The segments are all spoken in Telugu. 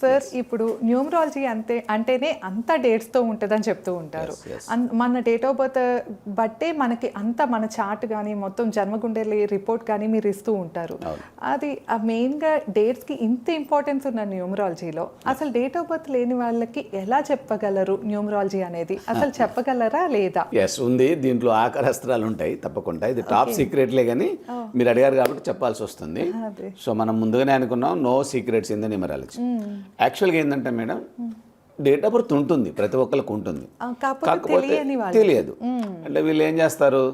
సార్ ఇప్పుడు న్యూమరాలజీ అంతే అంటేనే అంత డేట్స్తో ఉంటుందని చెప్తూ ఉంటారు. మన డేట్ ఆఫ్ బర్త్ బట్టే మనకి అంత మన చార్ట్ కానీ మొత్తం జన్మగుండెలి రిపోర్ట్ కానీ మీరు ఇస్తూ ఉంటారు అది ఆ మెయిన్గా డేట్స్కి ఇంత ఇంపార్టెన్స్ ఉన్న న్యూమరాలజీలో అసలు డేట్ ఆఫ్ బర్త్ లేని వాళ్ళకి ఎలా చెప్పగలరు న్యూమరాలజీ అనేది? అసలు చెప్పగలరా లేదా? ఎస్ ఉంది. దీంట్లో ఆకరస్త్రాలు ఉంటాయి తప్పకుండా. ఇది టాప్ సీక్రెట్లే కానీ మీరు అడిగారు కాబట్టి చెప్పాల్సి వస్తుంది. సో మనం ముందుగానే అనుకున్నాం no secrets in the numerology యాక్చువల్గా ఏంటంటే మేడం డేట్ ఆఫ్ బర్త్ ఉంటుంది ప్రతి ఒక్కరికి ఉంటుంది. కాకపోతే తెలియదు. అంటే వీళ్ళు ఏం చేస్తారు?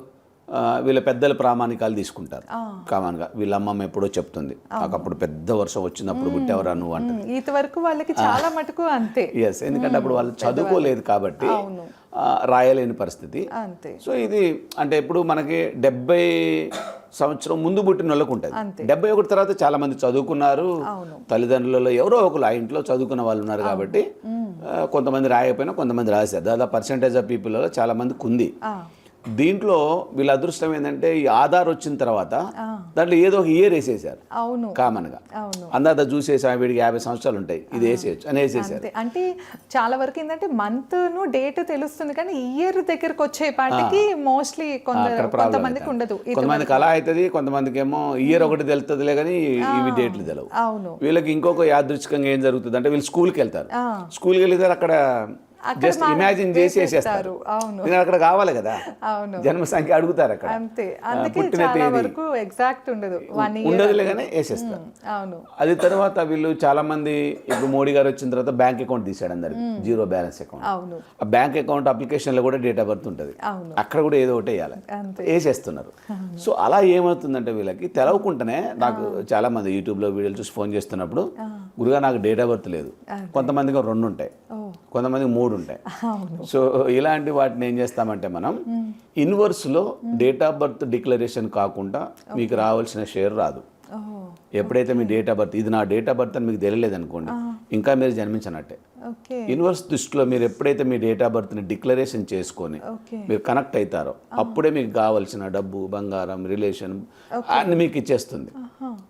వీళ్ళ పెద్దల ప్రామాణికాలు తీసుకుంటారు. కామన్గా వీళ్ళ అమ్మమ్మ ఎప్పుడో చెప్తుంది అప్పుడు పెద్ద వర్షం వచ్చినప్పుడు పుట్టేవరా నువ్వు? అంట వరకు వాళ్ళకి చాలా మటుకు అంతే. ఎస్ ఎందుకంటే అప్పుడు వాళ్ళు చదువుకోలేదు కాబట్టి రాయలేని పరిస్థితి. అంతే. సో ఇది అంటే ఇప్పుడు మనకి డెబ్బై సంవత్సరం ముందు పుట్టిన వాళ్ళకు ఉంటుంది డెబ్బై ఒకటి తర్వాత చాలా మంది చదువుకున్నారు తల్లిదండ్రులలో ఎవరో ఒకరు ఆ ఇంట్లో చదువుకున్న వాళ్ళు ఉన్నారు కాబట్టి కొంతమంది రాయకపోయినా కొంతమంది రాశారు దాదాపు పర్సంటేజ్ ఆఫ్ పీపుల్లో చాలా మందికి ఉంది. దీంట్లో వీళ్ళ అదృష్టం ఏంటంటే ఈ ఆధార్ వచ్చిన తర్వాత దాంట్లో ఏదో ఒక ఇయర్ వేసేసారు అవును. కామన్గా. అవును. అందాక చూసేసాం వీడికి యాభై సంవత్సరాలు ఉంటాయి. ఇది వేసేయచ్చు. అని వేసేసారు అంటే చాలా వరకు ఏంటంటే మంత్ను డేట్ తెలుస్తుంది కానీ ఇయర్ దగ్గరకు వచ్చే పాటికి మోస్ట్లీ కొంతమందికి ఉండదు. కొంతమందికి అలా అవుతుంది కొంతమందికి ఏమో ఇయర్ ఒకటి తెలుస్తుందిలే కానీ ఇవి డేట్లు తెలవు. అవును. వీళ్ళకి ఇంకొక యాదృచ్ఛికంగా ఏం జరుగుతుంది అంటే వీళ్ళు స్కూల్కి వెళ్తారు. స్కూల్కి వెళ్తారు అక్కడ జస్ట్ ఇమాజిన్ చేసి వేసేస్తారు ఎందుకంటే అక్కడ కావాలి కదా? అవును. జన్మ సంఖ్య అడుగుతారు అక్కడ. అంతే. అందుకే చాలా. వరకు ఎగ్జాక్ట్ ఉండదు. వన్ ఉండదులే కానీ వేసేస్తారు. అవును. అది తర్వాత వీళ్ళు చాలా మంది ఇప్పుడు మోడీ గారు వచ్చిన తర్వాత బ్యాంక్ అకౌంట్ తీసాడు అందరికి. Zero balance account. అవును. ఆ బ్యాంక్ అకౌంట్ అప్లికేషన్లో కూడా డేట్ ఆఫ్ బర్త్ ఉంటుంది. అవును. అక్కడ కూడా ఏదో ఒకటి వేయాలి. వేసేస్తున్నారు. సో అలా ఏమవుతుందంటే వీళ్ళకి తెలవకుండానే నాకు చాలా మంది యూట్యూబ్లో వీడియోలు చూసి ఫోన్ చేస్తున్నప్పుడు గురుగా నాకు డేట్ ఆఫ్ బర్త్ లేదు. కొంతమందికి రెండు ఉంటాయి. ఓ కొంతమందికి మూడు ఉంటాయి సో ఇలాంటి వాటిని ఏం చేస్తామంటే మనం ఇన్వర్స్లో డేట్ ఆఫ్ బర్త్ డిక్లరేషన్ కాకుండా మీకు రావాల్సిన షేర్ రాదు. ఎప్పుడైతే మీ డేట్ ఆఫ్ బర్త్ ఇది నా డేట్ ఆఫ్ బర్త్ అని మీకు తెలియలేదు అనుకోండి ఇంకా మీరు జన్మించనట్టే. యూనివర్స్ దృష్టిలో మీరు ఎప్పుడైతే మీ డేట్ ఆఫ్ బర్త్ని డిక్లరేషన్ చేసుకొని మీరు కనెక్ట్ అవుతారో అప్పుడే మీకు కావాల్సిన డబ్బు బంగారం రిలేషన్ అన్ని మీకు ఇచ్చేస్తుంది.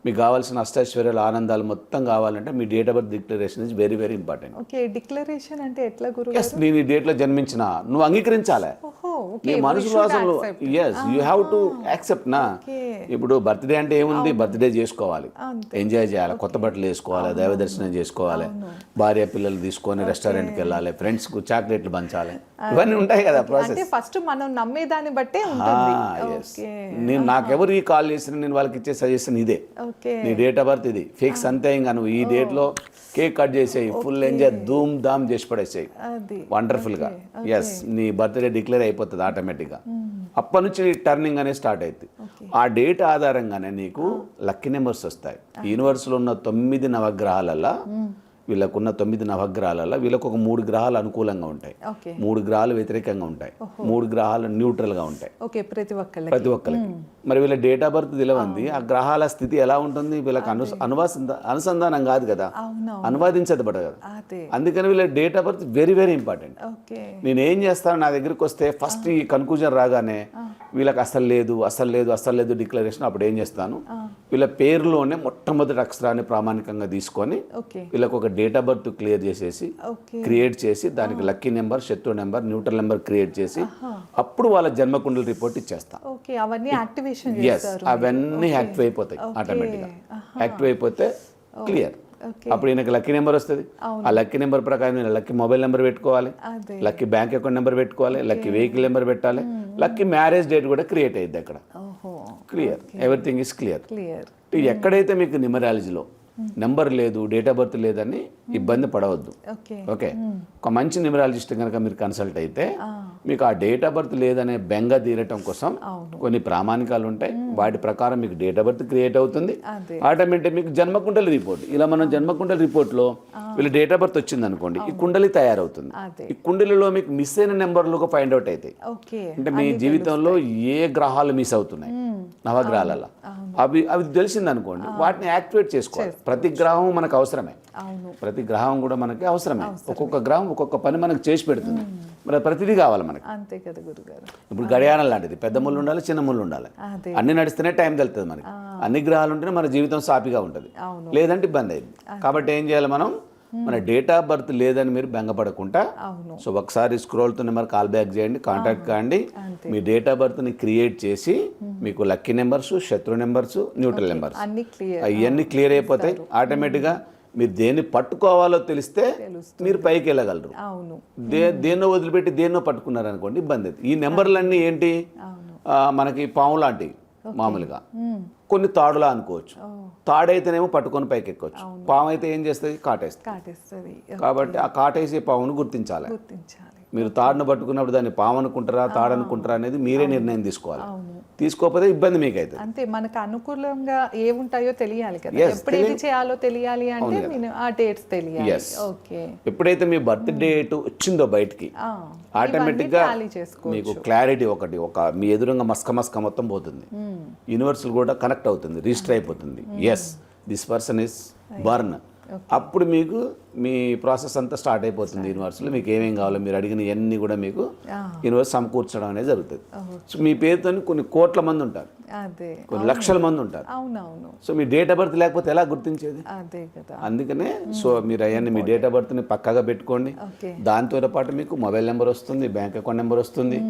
మీకు కావాల్సిన అష్టైశ్వర్యాలు ఆనందాలు మొత్తం కావాలంటే మీ date of birth declaration is very very important okay declaration అంటే ఎట్లా గురు నేను ఈ డేట్లో జన్మించిన. నువ్వు అంగీకరించాలి. ఓకే మనసు వాసనలో yes you have to accept నా. ఇప్పుడు బర్త్డే అంటే ఏముంది? బర్త్డే చేసుకోవాలి. ఎంజాయ్ చేయాలి. కొత్త బట్టలు వేసుకోవాలి దైవ దర్శనం చేసుకోవాలి. భార్య పిల్లలు తీసుకొని రెస్టారెంట్కి వెళ్ళాలి ఫ్రెండ్స్కు చాక్లెట్లు పంచాలి. ఇవన్నీ ఉంటాయి కదా ప్రాసెస్ ఫస్ట్ మనం నమ్మేదాన్ని బట్టే ఉంటుంది. ఓకే. నేను నాకెవరు ఈ కాల్ చేసిన నేను వాళ్ళకి ఇచ్చే సజెషన్ ఇదే. నీ డేట్ ఆఫ్ బర్త్ ఇది. ఫిక్స్ అంతే ఇంకా నువ్వు ఈ డేట్లో కేక్ కట్ చేసేయి. ఫుల్ ఎంజాయ్ ధూమ్ ధామ్ చేసి పడేసేయి. వండర్ఫుల్గా ఎస్ నీ బర్త్డే డిక్లేర్ అయిపోతుంది ఆటోమేటిక్గా. అప్పటి నుంచి టర్నింగ్ అనేది స్టార్ట్ అవుతుంది ఆ డేట్ ఆధారంగానే నీకు లక్కీ నెంబర్స్ వస్తాయి. యూనివర్స్లో ఉన్న తొమ్మిది నవగ్రహాలల్లో వీళ్ళకున్న తొమ్మిది నవగ్రహాలలో వీళ్ళకు ఒక మూడు గ్రహాలు అనుకూలంగా ఉంటాయి. మూడు గ్రహాలు వ్యతిరేకంగా ఉంటాయి. మూడు గ్రహాలు న్యూట్రల్గా ఉంటాయి. ఓకే ప్రతి ఒక్కళ్ళకి. ప్రతి ఒక్కరికి మరి వీళ్ళ డేట్ ఆఫ్ బర్త్ తెలియంది ఆ గ్రహాల స్థితి ఎలా ఉంటుంది? వీళ్ళకి అను అనువాస అనుసంధానం కాదు కదా? అనువాదించదు కదా? అదే. అందుకని వీళ్ళ date of birth very very important. నేను ఏం చేస్తాను? నా దగ్గరికి వస్తే ఫస్ట్ ఈ కన్క్లూజన్ రాగానే వీళ్ళకి అసలు లేదు అసలు లేదు అసలు లేదు డిక్లరేషన్ అప్పుడు ఏం చేస్తాను? వీళ్ళ పేరులోనే మొట్టమొదటి అక్షరాన్ని ప్రామాణికంగా తీసుకొని వీళ్ళకి ఒక డేట్ ఆఫ్ బర్త్ క్లియర్ చేసేసి క్రియేట్ చేసి దానికి లక్కీ నెంబర్ శత్రు నెంబర్ న్యూట్రల్ నెంబర్ క్రియేట్ చేసి అప్పుడు వాళ్ళ జన్మకుండల రిపోర్ట్ ఇచ్చేస్తాం. ఓకే అవన్నీ యాక్టివేషన్ ఎస్ అవన్నీ యాక్టివ్ అయిపోతాయి ఆటోమేటిక్గా. యాక్టివ్ అయిపోతే క్లియర్. అప్పుడు ఈయనకి లక్కీ నెంబర్ వస్తుంది. ఆ లక్కీ నెంబర్ ప్రకారం నేను లక్కీ మొబైల్ నెంబర్ పెట్టుకోవాలి. లక్కీ బ్యాంక్ అకౌంట్ నెంబర్ పెట్టుకోవాలి. లక్కీ వెహికల్ నెంబర్ పెట్టాలి. లక్కీ మ్యారేజ్ డేట్ కూడా క్రియేట్ అయ్యింది అక్కడ. Clear. Everything is clear. Clear ఎక్కడైతే మీకు న్యూమరాలజీలో నెంబర్ లేదు డేట్ ఆఫ్ బర్త్ లేదని ఇబ్బంది పడవద్దు. ఓకే. ఒక మంచి న్యూమరాలజిస్ట్ కనుక మీరు కన్సల్ట్ అయితే మీకు ఆ డేట్ ఆఫ్ బర్త్ లేదనే బెంగ తీరటం కోసం. కొన్ని ప్రామాణికాలు ఉంటాయి. వాటి ప్రకారం మీకు డేట్ ఆఫ్ బర్త్ క్రియేట్ అవుతుంది. ఆటోమేటిక్ మీకు జన్మకుండలి రిపోర్ట్. ఇలా మనం జన్మకుండలి రిపోర్ట్లో వీళ్ళు డేట్ ఆఫ్ బర్త్ వచ్చింది అనుకోండి ఈ కుండలి తయారవుతుంది. ఈ కుండలిలో మీకు మిస్ అయిన నెంబర్లు ఫైండ్ అవుట్ అవుతాయి. అంటే మీ జీవితంలో ఏ గ్రహాలు మిస్ అవుతున్నాయి? నవగ్రహాలలో. అవి అవి తెలిసింది అనుకోండి వాటిని యాక్టివేట్ చేసుకోవాలి. ప్రతి గ్రహం మనకు అవసరమే. ప్రతి గ్రహం కూడా మనకి అవసరమే. ఒక్కొక్క గ్రహం ఒక్కొక్క పని మనకు చేసి పెడుతుంది. మరి ప్రతిదీ కావాలి మనకి. అంతే కదా గురుగారు. ఇప్పుడు గడియారం లాంటిది. పెద్ద ముళ్ళు ఉండాలి చిన్న ముళ్ళు ఉండాలి. అన్ని నడిస్తేనే టైం తెలుస్తుంది మనకి. అన్ని గ్రహాలు ఉంటేనే మన జీవితం సాపిగా ఉంటుంది. లేదంటే ఇబ్బంది అయింది. కాబట్టి ఏం చేయాలి మనం? మన డేట్ ఆఫ్ బర్త్ లేదని మీరు బెంగపడకుండా సో ఒకసారి స్క్రోల్తో నెంబర్ కాల్ బ్యాక్ చేయండి కాంటాక్ట్ కాండి. మీ డేట్ ఆఫ్ బర్త్ని క్రియేట్ చేసి మీకు లక్కీ నెంబర్స్ శత్రు నెంబర్స్ న్యూట్రల్ నెంబర్స్ అవన్నీ క్లియర్ అయిపోతాయి ఆటోమేటిక్గా మీరు దేన్ని పట్టుకోవాలో తెలిస్తే మీరు పైకి వెళ్ళగలరు. దే దేన్నో వదిలిపెట్టి దేన్నో పట్టుకున్నారు అనుకోండి ఇబ్బంది. ఈ నెంబర్లన్నీ ఏంటి? మనకి పాము లాంటివి. మామూలుగా. కొన్ని తాడులా అనుకోవచ్చు. తాడైతేనేమో పట్టుకొని పైకి ఎక్కొచ్చు పాము అయితే ఏం చేస్తుంది? కాటేస్తుంది. కాటేస్తుంది. కాబట్టి ఆ కాటేసే పామును గుర్తించాలి. గుర్తించాలి. మీరు తాడును పట్టుకున్నప్పుడు దాన్ని పాము అనుకుంటారా తాడు అనుకుంటారా అనేది మీరే నిర్ణయం తీసుకోవాలి. తీసుకోకపోతే ఇబ్బంది మీకు అవుతుంది అంతే మనకు అనుకూలంగా ఏ ఉంటాయో తెలియాలి కదా. ఎప్పుడు ఏది చేయాలో తెలియాలి అంటే ఆ డేట్స్ తెలియాలి. ఓకే. ఎప్పుడైతే మీ బర్త్ డేట్ వచ్చిందో బయటికి ఆ, ఆటోమేటిక్గా టాలీ చేసుకో మీకు క్లారిటీ ఒకటి ఒక మీ ఎదురుగా మస్క మస్క మొత్తం పోతుంది. యూనివర్సల్ కూడా కనెక్ట్ అవుతుంది రిజిస్టర్ అయిపోతుంది. Yes this person is born అప్పుడు మీకు మీ ప్రాసెస్ అంతా స్టార్ట్ అయిపోతుంది యూనివర్స్లో మీకు ఏమేం కావాలో మీరు అడిగిన ఇవన్నీ కూడా మీకు యూనివర్స్ సమకూర్చడం అనేది జరుగుతుంది. సో మీ పేరుతో కొన్ని కోట్ల మంది ఉంటారు. కొన్ని లక్షల మంది ఉంటారు. సో మీ డేట్ ఆఫ్ బర్త్ లేకపోతే ఎలా గుర్తించేది? అందుకనే సో మీరు అవన్నీ మీ డేట్ ఆఫ్ బర్త్ని పక్కాగా పెట్టుకోండి. దాంతో పాటు మీకు మొబైల్ నెంబర్ వస్తుంది బ్యాంక్ అకౌంట్ నెంబర్ వస్తుంది.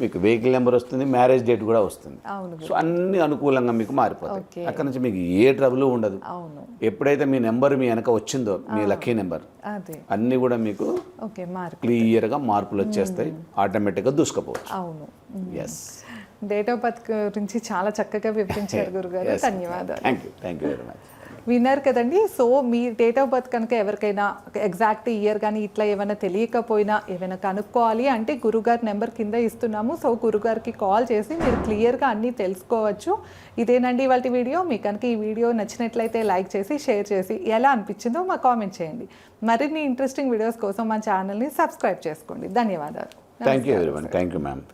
మీకు వెహికల్ నెంబర్ వస్తుంది మ్యారేజ్ డేట్ కూడా వస్తుంది. అవును. సో అన్ని అనుకూలంగా మీకు మారిపోతాయి. అక్కడ నుంచి మీకు ఏ ట్రబుల్ ఉండదు. అవును. ఎప్పుడైతే మీ నెంబర్ మీ వెనక వచ్చిందో మీ లక్కీ నెంబర్ అన్నీ కూడా మీకు క్లియర్గా మార్పులు వచ్చేస్తాయి. ఆటోమేటిక్గా దూసుకుపోవచ్చు. అవును. ఎస్ డేట్ ఆఫ్ బర్త్ గురించి చాలా చక్కగా వివరించారు గురుగారు. ధన్యవాదాలు. Thank you thank you very much విన్నారు కదండి. సో మీ డేట్ ఆఫ్ బర్త్ కనుక ఎవరికైనా ఎగ్జాక్ట్ ఇయర్ కానీ ఇట్లా ఏమైనా తెలియకపోయినా ఏమైనా కనుక్కోవాలి అంటే గురుగారి నెంబర్ కింద ఇస్తున్నాము. సో గురుగారికి కాల్ చేసి మీరు క్లియర్గా అన్నీ తెలుసుకోవచ్చు. ఇదేనండి ఇవాళ వీడియో. మీకు కనుక ఈ వీడియో నచ్చినట్లయితే లైక్ చేసి షేర్ చేసి ఎలా అనిపించిందో మా కామెంట్ చేయండి. మరిన్ని ఇంట్రెస్టింగ్ వీడియోస్ కోసం మా ఛానల్ని సబ్స్క్రైబ్ చేసుకోండి. ధన్యవాదాలు. Thank you thank you ma'am